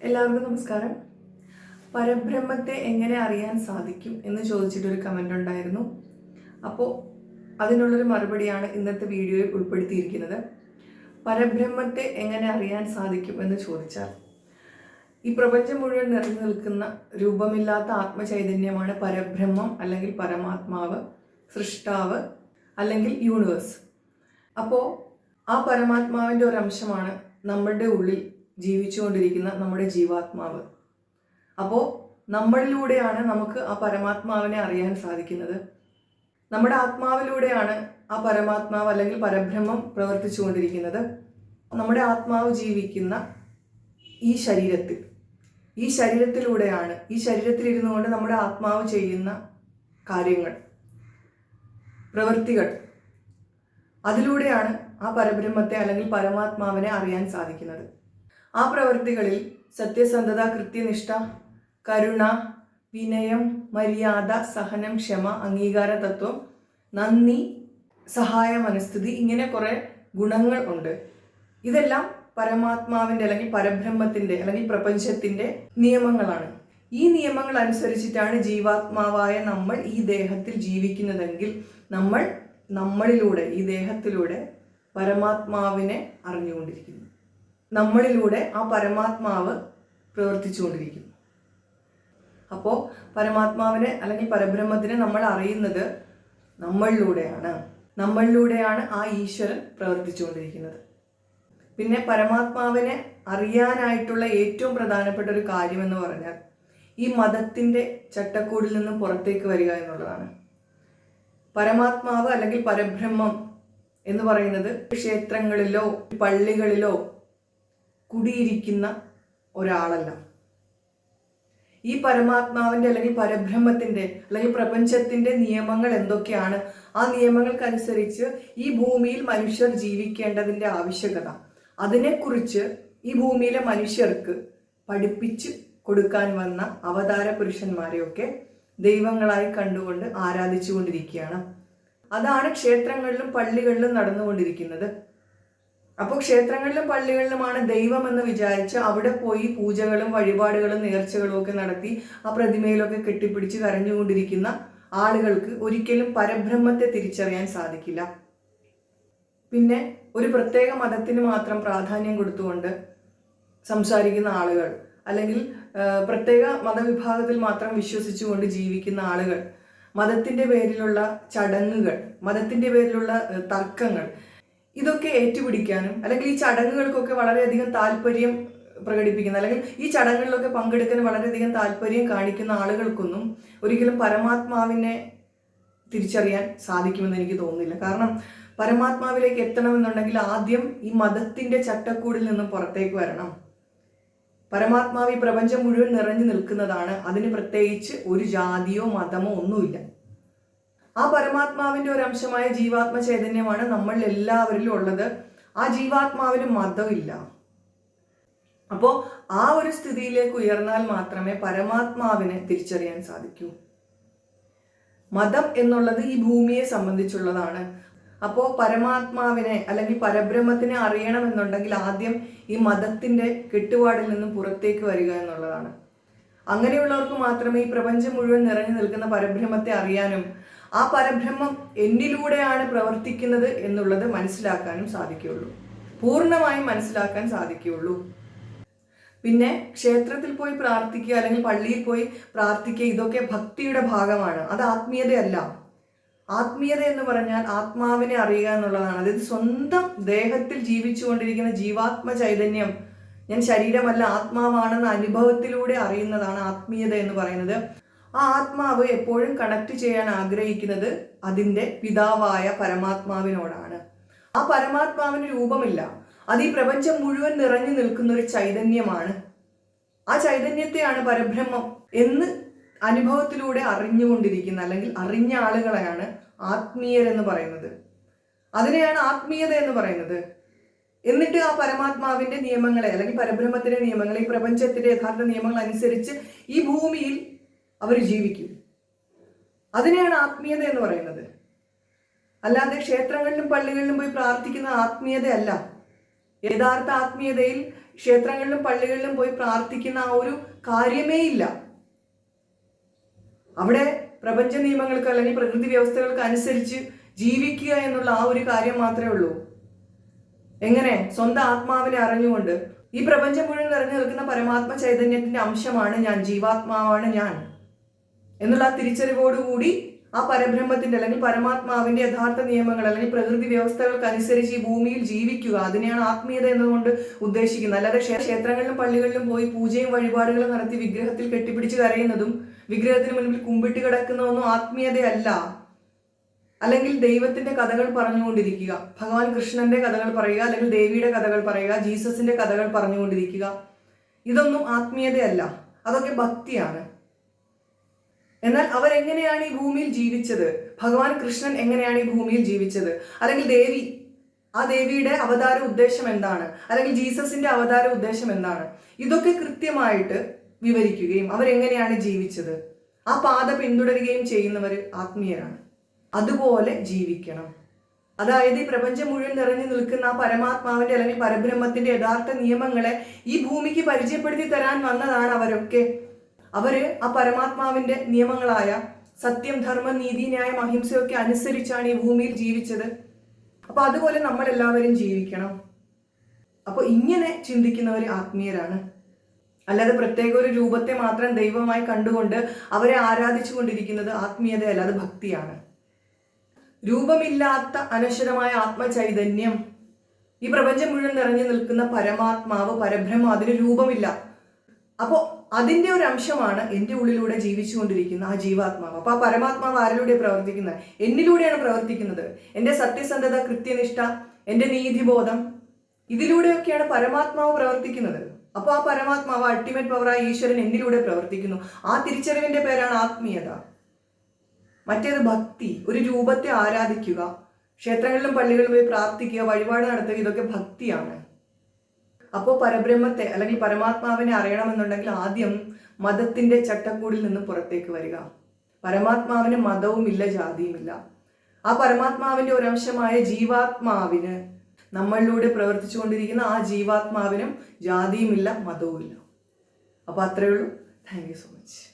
എല്ലാവർക്കും നമസ്കാരം. പരബ്രഹ്മത്തെ എങ്ങനെ അറിയാൻ സാധിക്കും എന്ന് ചോദിച്ചിട്ടൊരു കമന്റ് ഉണ്ടായിരുന്നു. അപ്പോൾ അതിനുള്ളൊരു മറുപടിയാണ് ഇന്നത്തെ വീഡിയോയിൽ ഉൾപ്പെടുത്തിയിരിക്കുന്നത്. പരബ്രഹ്മത്തെ എങ്ങനെ അറിയാൻ സാധിക്കും എന്ന് ചോദിച്ചാൽ ഈ പ്രപഞ്ചം മുഴുവൻ നിറഞ്ഞു നിൽക്കുന്ന രൂപമില്ലാത്ത ആത്മചൈതന്യമാണ് പരബ്രഹ്മം അല്ലെങ്കിൽ പരമാത്മാവ് സൃഷ്ടാവ് അല്ലെങ്കിൽ യൂണിവേഴ്സ് അപ്പോൾ ആ പരമാത്മാവിന്റെ ഒരംശമാണ് നമ്മളുടെ ഉള്ളിൽ ജീവിച്ചുകൊണ്ടിരിക്കുന്ന നമ്മുടെ ജീവാത്മാവ്. അപ്പോൾ നമ്മളിലൂടെയാണ് നമുക്ക് ആ പരമാത്മാവിനെ അറിയാൻ സാധിക്കുന്നത്. നമ്മുടെ ആത്മാവിലൂടെയാണ് ആ പരമാത്മാവ് അല്ലെങ്കിൽ പരബ്രഹ്മം പ്രവർത്തിച്ചുകൊണ്ടിരിക്കുന്നത്. നമ്മുടെ ആത്മാവ് ജീവിക്കുന്ന ഈ ശരീരത്തിൽ ഈ ശരീരത്തിലൂടെയാണ് ഈ ശരീരത്തിൽ ഇരുന്നു കൊണ്ട് നമ്മുടെ ആത്മാവ് ചെയ്യുന്ന കാര്യങ്ങൾ പ്രവൃത്തികൾ അതിലൂടെയാണ് ആ പരബ്രഹ്മത്തെ അല്ലെങ്കിൽ പരമാത്മാവിനെ അറിയാൻ സാധിക്കുന്നത്. ആ പ്രവൃത്തികളിൽ സത്യസന്ധത കൃത്യനിഷ്ഠ കരുണ വിനയം മര്യാദ സഹനം ക്ഷമ അംഗീകാര തത്വം നന്ദി സഹായ മനസ്ഥിതി ഇങ്ങനെ കുറേ ഗുണങ്ങൾ ഉണ്ട്. ഇതെല്ലാം പരമാത്മാവിന്റെ അല്ലെങ്കിൽ പരബ്രഹ്മത്തിന്റെ അല്ലെങ്കിൽ പ്രപഞ്ചത്തിന്റെ നിയമങ്ങളാണ്. ഈ നിയമങ്ങൾ അനുസരിച്ചിട്ടാണ് ജീവാത്മാവായ നമ്മൾ ഈ ദേഹത്തിൽ ജീവിക്കുന്നതെങ്കിൽ നമ്മൾ നമ്മളിലൂടെ ഈ ദേഹത്തിലൂടെ പരമാത്മാവിനെ അറിഞ്ഞുകൊണ്ടിരിക്കുന്നു. നമ്മളിലൂടെ ആ പരമാത്മാവ് പ്രവർത്തിച്ചുകൊണ്ടിരിക്കുന്നു. അപ്പോൾ പരമാത്മാവിനെ അല്ലെങ്കിൽ പരബ്രഹ്മത്തിനെ നമ്മൾ അറിയുന്നത് നമ്മളിലൂടെയാണ്. നമ്മളിലൂടെയാണ് ആ ഈശ്വരൻ പ്രവർത്തിച്ചുകൊണ്ടിരിക്കുന്നത്. പിന്നെ പരമാത്മാവിനെ അറിയാനായിട്ടുള്ള ഏറ്റവും പ്രധാനപ്പെട്ട ഒരു കാര്യമെന്ന് പറഞ്ഞാൽ ഈ മതത്തിന്റെ ചട്ടക്കൂടിൽ നിന്ന് പുറത്തേക്ക് വരിക എന്നുള്ളതാണ്. പരമാത്മാവ് അല്ലെങ്കിൽ പരബ്രഹ്മം എന്ന് പറയുന്നത് ക്ഷേത്രങ്ങളിലോ പള്ളികളിലോ കുടിയിരിക്കുന്ന ഒരാളല്ല. ഈ പരമാത്മാവിന്റെ അല്ലെങ്കിൽ പരബ്രഹ്മത്തിന്റെ അല്ലെങ്കിൽ പ്രപഞ്ചത്തിന്റെ നിയമങ്ങൾ എന്തൊക്കെയാണ്? ആ നിയമങ്ങൾക്കനുസരിച്ച് ഈ ഭൂമിയിൽ മനുഷ്യർ ജീവിക്കേണ്ടതിന്റെ ആവശ്യകത. അതിനെക്കുറിച്ച് ഈ ഭൂമിയിലെ മനുഷ്യർക്ക് പഠിപ്പിച്ച് കൊടുക്കാൻ വന്ന അവതാര പുരുഷന്മാരെയൊക്കെ ദൈവങ്ങളായി കണ്ടുകൊണ്ട് ആരാധിച്ചുകൊണ്ടിരിക്കുകയാണ്. അതാണ് ക്ഷേത്രങ്ങളിലും പള്ളികളിലും നടന്നുകൊണ്ടിരിക്കുന്നത്. അപ്പോൾ ക്ഷേത്രങ്ങളിലും പള്ളികളിലുമാണ് ദൈവം എന്ന് വിചാരിച്ച് അവിടെ പോയി പൂജകളും വഴിപാടുകളും നേർച്ചകളും ഒക്കെ നടത്തി ആ പ്രതിമയിലൊക്കെ കെട്ടിപ്പിടിച്ച് കരഞ്ഞുകൊണ്ടിരിക്കുന്ന ആളുകൾക്ക് ഒരിക്കലും പരബ്രഹ്മത്തെ തിരിച്ചറിയാൻ സാധിക്കില്ല. പിന്നെ ഒരു പ്രത്യേക മതത്തിന് മാത്രം പ്രാധാന്യം കൊടുത്തുകൊണ്ട് സംസാരിക്കുന്ന ആളുകൾ അല്ലെങ്കിൽ പ്രത്യേക മതവിഭാഗത്തിൽ മാത്രം വിശ്വസിച്ചുകൊണ്ട് ജീവിക്കുന്ന ആളുകൾ മതത്തിന്റെ പേരിലുള്ള ചടങ്ങുകൾ മതത്തിന്റെ പേരിലുള്ള തർക്കങ്ങൾ ഇതൊക്കെ ഏറ്റുപിടിക്കാനും അല്ലെങ്കിൽ ഈ ചടങ്ങുകൾക്കൊക്കെ വളരെയധികം താല്പര്യം പ്രകടിപ്പിക്കുന്ന അല്ലെങ്കിൽ ഈ ചടങ്ങുകളിലൊക്കെ പങ്കെടുക്കാൻ വളരെയധികം താല്പര്യം കാണിക്കുന്ന ആളുകൾക്കൊന്നും ഒരിക്കലും പരമാത്മാവിനെ തിരിച്ചറിയാൻ സാധിക്കുമെന്ന് എനിക്ക് തോന്നുന്നില്ല. കാരണം പരമാത്മാവിലേക്ക് എത്തണമെന്നുണ്ടെങ്കിൽ ആദ്യം ഈ മതത്തിന്റെ ചട്ടക്കൂടിൽ നിന്നും പുറത്തേക്ക് വരണം. പരമാത്മാവ് ഈ പ്രപഞ്ചം മുഴുവൻ നിറഞ്ഞു നിൽക്കുന്നതാണ്. അതിന് പ്രത്യേകിച്ച് ഒരു ജാതിയോ മതമോ ഒന്നുമില്ല. ആ പരമാത്മാവിന്റെ ഒരു അംശമായ ജീവാത്മ ചൈതന്യമാണ് നമ്മൾ എല്ലാവരിലും ഉള്ളത്. ആ ജീവാത്മാവിന് മതമില്ല. അപ്പോൾ ആ ഒരു സ്ഥിതിയിലേക്ക് ഉയർന്നാൽ മാത്രമേ പരമാത്മാവിനെ തിരിച്ചറിയാൻ സാധിക്കൂ. മതം എന്നുള്ളത് ഈ ഭൂമിയെ സംബന്ധിച്ചുള്ളതാണ്. അപ്പോൾ പരമാത്മാവിനെ അല്ലെങ്കിൽ പരബ്രഹ്മത്തിനെ അറിയണമെന്നുണ്ടെങ്കിൽ ആദ്യം ഈ മതത്തിന്റെ കെട്ടുപാടിൽ നിന്നും പുറത്തേക്ക് വരിക എന്നുള്ളതാണ്. അങ്ങനെയുള്ളവർക്ക് മാത്രമേ ഈ പ്രപഞ്ചം മുഴുവൻ നിറഞ്ഞു നിൽക്കുന്ന പരബ്രഹ്മത്തെ അറിയാനും ആ പരബ്രഹ്മം എന്നിലൂടെയാണ് പ്രവർത്തിക്കുന്നത് എന്നുള്ളത് മനസ്സിലാക്കാനും സാധിക്കുകയുള്ളൂ. പൂർണമായും മനസ്സിലാക്കാൻ സാധിക്കുകയുള്ളൂ. പിന്നെ ക്ഷേത്രത്തിൽ പോയി പ്രാർത്ഥിക്കുക അല്ലെങ്കിൽ പള്ളിയിൽ പോയി പ്രാർത്ഥിക്കുക ഇതൊക്കെ ഭക്തിയുടെ ഭാഗമാണ്. അത് ആത്മീയതയല്ല. ആത്മീയത എന്ന് പറഞ്ഞാൽ ആത്മാവിനെ അറിയുക എന്നുള്ളതാണ്. അതായത് സ്വന്തം ദേഹത്തിൽ ജീവിച്ചുകൊണ്ടിരിക്കുന്ന ജീവാത്മ ചൈതന്യം. ഞാൻ ശരീരമല്ല ആത്മാവാണെന്ന അനുഭവത്തിലൂടെ അറിയുന്നതാണ് ആത്മീയത എന്ന് പറയുന്നത്. ആ ആത്മാവ് എപ്പോഴും കണക്ട് ചെയ്യാൻ ആഗ്രഹിക്കുന്നത് അതിന്റെ പിതാവായ പരമാത്മാവിനോടാണ്. ആ പരമാത്മാവിന് രൂപമില്ല. അത് ഈ പ്രപഞ്ചം മുഴുവൻ നിറഞ്ഞു നിൽക്കുന്ന ഒരു ചൈതന്യമാണ്. ആ ചൈതന്യത്തെയാണ് പരബ്രഹ്മം എന്ന് അനുഭവത്തിലൂടെ അറിഞ്ഞുകൊണ്ടിരിക്കുന്ന അല്ലെങ്കിൽ അറിഞ്ഞ ആളുകളെയാണ് ആത്മീയരെന്ന് പറയുന്നത്. അതിനെയാണ് ആത്മീയത എന്ന് പറയുന്നത്. എന്നിട്ട് ആ പരമാത്മാവിന്റെ നിയമങ്ങളെ അല്ലെങ്കിൽ പരബ്രഹ്മത്തിന്റെ നിയമങ്ങളെ ഈ പ്രപഞ്ചത്തിന്റെ യഥാർത്ഥ നിയമങ്ങൾ അനുസരിച്ച് ഈ ഭൂമിയിൽ അവർ ജീവിക്കും. അതിനെയാണ് ആത്മീയത എന്ന് പറയുന്നത്. അല്ലാതെ ക്ഷേത്രങ്ങളിലും പള്ളികളിലും പോയി പ്രാർത്ഥിക്കുന്ന ആത്മീയതയല്ല. യഥാർത്ഥ ആത്മീയതയിൽ ക്ഷേത്രങ്ങളിലും പള്ളികളിലും പോയി പ്രാർത്ഥിക്കുന്ന ആ ഒരു കാര്യമേ ഇല്ല. അവിടെ പ്രപഞ്ച നിയമങ്ങൾക്ക് അല്ലെങ്കിൽ പ്രകൃതി വ്യവസ്ഥകൾക്ക് അനുസരിച്ച് ജീവിക്കുക എന്നുള്ള ആ ഒരു കാര്യം മാത്രമേ ഉള്ളൂ. എങ്ങനെ? സ്വന്തം ആത്മാവിനെ അറിഞ്ഞുകൊണ്ട്. ഈ പ്രപഞ്ചം മുഴുവൻ നിറഞ്ഞു നിൽക്കുന്ന പരമാത്മ ചൈതന്യത്തിന്റെ അംശമാണ് ഞാൻ. ജീവാത്മാവാണ് ഞാൻ. എന്നുള്ള ആ തിരിച്ചറിവോടുകൂടി ആ പരബ്രഹ്മത്തിന്റെ അല്ലെങ്കിൽ പരമാത്മാവിന്റെ യഥാർത്ഥ നിയമങ്ങൾ അല്ലെങ്കിൽ പ്രകൃതി വ്യവസ്ഥകൾക്ക് അനുസരിച്ച് ഈ ഭൂമിയിൽ ജീവിക്കുക. അതിനെയാണ് ആത്മീയത എന്നതുകൊണ്ട് ഉദ്ദേശിക്കുന്നത്. അല്ലാതെ ക്ഷേ- ക്ഷേത്രങ്ങളിലും പള്ളികളിലും പോയി പൂജയും വഴിപാടുകളും നടത്തി വിഗ്രഹത്തിൽ കെട്ടിപ്പിടിച്ച് കരയുന്നതും വിഗ്രഹത്തിന് മുൻപിൽ കുമ്പിട്ട് കിടക്കുന്നതൊന്നും ആത്മീയതയല്ല. അല്ലെങ്കിൽ ദൈവത്തിന്റെ കഥകൾ പറഞ്ഞുകൊണ്ടിരിക്കുക. ഭഗവാൻ കൃഷ്ണന്റെ കഥകൾ പറയുക അല്ലെങ്കിൽ ദേവിയുടെ കഥകൾ പറയുക ജീസസിന്റെ കഥകൾ പറഞ്ഞുകൊണ്ടിരിക്കുക. ഇതൊന്നും ആത്മീയതയല്ല. അതൊക്കെ ഭക്തിയാണ്. എന്നാൽ അവർ എങ്ങനെയാണ് ഈ ഭൂമിയിൽ ജീവിച്ചത്? ഭഗവാൻ കൃഷ്ണൻ എങ്ങനെയാണ് ഈ ഭൂമിയിൽ ജീവിച്ചത്? അല്ലെങ്കിൽ ദേവി ആ ദേവിയുടെ അവതാര ഉദ്ദേശം എന്താണ്? അല്ലെങ്കിൽ ജീസസിന്റെ അവതാര ഉദ്ദേശം എന്താണ്? ഇതൊക്കെ കൃത്യമായിട്ട് വിവരിക്കുകയും അവരെങ്ങനെയാണ് ജീവിച്ചത്? ആ പാത പിന്തുടരുകയും ചെയ്യുന്നവർ ആത്മീയരാണ്. അതുപോലെ ജീവിക്കണം. അതായത് ഈ പ്രപഞ്ചം മുഴുവൻ നിറഞ്ഞു നിൽക്കുന്ന ആ പരമാത്മാവിന്റെ അല്ലെങ്കിൽ പരബ്രഹ്മത്തിന്റെ യഥാർത്ഥ നിയമങ്ങളെ ഈ ഭൂമിക്ക് പരിചയപ്പെടുത്തി തരാൻ വന്നതാണ് അവരൊക്കെ. അവർ ആ പരമാത്മാവിന്റെ നിയമങ്ങളായ സത്യം ധർമ്മം നീതി ന്യായം അഹിംസയൊക്കെ അനുസരിച്ചാണ് ഈ ഭൂമിയിൽ ജീവിച്ചത്. അപ്പൊ അതുപോലെ നമ്മൾ എല്ലാവരും ജീവിക്കണം. അപ്പോൾ ഇങ്ങനെ ചിന്തിക്കുന്നവർ ആത്മീയരാണ്. അല്ലാതെ പ്രത്യേക ഒരു രൂപത്തെ മാത്രം ദൈവമായി കണ്ടുകൊണ്ട് അവരെ ആരാധിച്ചു കൊണ്ടിരിക്കുന്നത് ആത്മീയതയല്ല അത് ഭക്തിയാണ്. രൂപമില്ലാത്ത അനശ്വരമായ ആത്മചൈതന്യം. ഈ പ്രപഞ്ചം മുഴുവൻ നിറഞ്ഞു നിൽക്കുന്ന പരമാത്മാവ് പരബ്രഹ്മ അതിന് രൂപമില്ല. അപ്പോൾ അതിന്റെ ഒരു അംശമാണ് എന്റെ ഉള്ളിലൂടെ ജീവിച്ചുകൊണ്ടിരിക്കുന്ന ആ ജീവാത്മാവ്. അപ്പോൾ ആ പരമാത്മാവ് ആരിലൂടെ പ്രവർത്തിക്കുന്നത്? എന്നിലൂടെയാണ് പ്രവർത്തിക്കുന്നത്. എന്റെ സത്യസന്ധത കൃത്യനിഷ്ഠ എന്റെ നീതിബോധം ഇതിലൂടെയൊക്കെയാണ് പരമാത്മാവ് പ്രവർത്തിക്കുന്നത്. അപ്പോൾ ആ പരമാത്മാവ് അൾട്ടിമേറ്റ് പവറായ ഈശ്വരൻ എന്നിലൂടെ പ്രവർത്തിക്കുന്നു. ആ തിരിച്ചറിവിന്റെ പേരാണ് ആത്മീയത. മറ്റേത് ഭക്തി ഒരു രൂപത്തെ ആരാധിക്കുക ക്ഷേത്രങ്ങളിലും പള്ളികളിലും പോയി പ്രാർത്ഥിക്കുക വഴിപാട് നടത്തുക ഇതൊക്കെ ഭക്തിയാണ്. അപ്പോൾ പരബ്രഹ്മത്തെ അല്ലെങ്കിൽ പരമാത്മാവിനെ അറിയണമെന്നുണ്ടെങ്കിൽ ആദ്യം മതത്തിന്റെ ചട്ടക്കൂടിൽ നിന്ന് പുറത്തേക്ക് വരിക. പരമാത്മാവിന് മതവുമില്ല ജാതിയുമില്ല. ആ പരമാത്മാവിന്റെ ഒരംശമായ ജീവാത്മാവിന് നമ്മളിലൂടെ പ്രവർത്തിച്ചുകൊണ്ടിരിക്കുന്ന ആ ജീവാത്മാവിനും ജാതിയുമില്ല മതവുമില്ല. അപ്പോൾ അത്രയേ ഉള്ളൂ. Thank you so much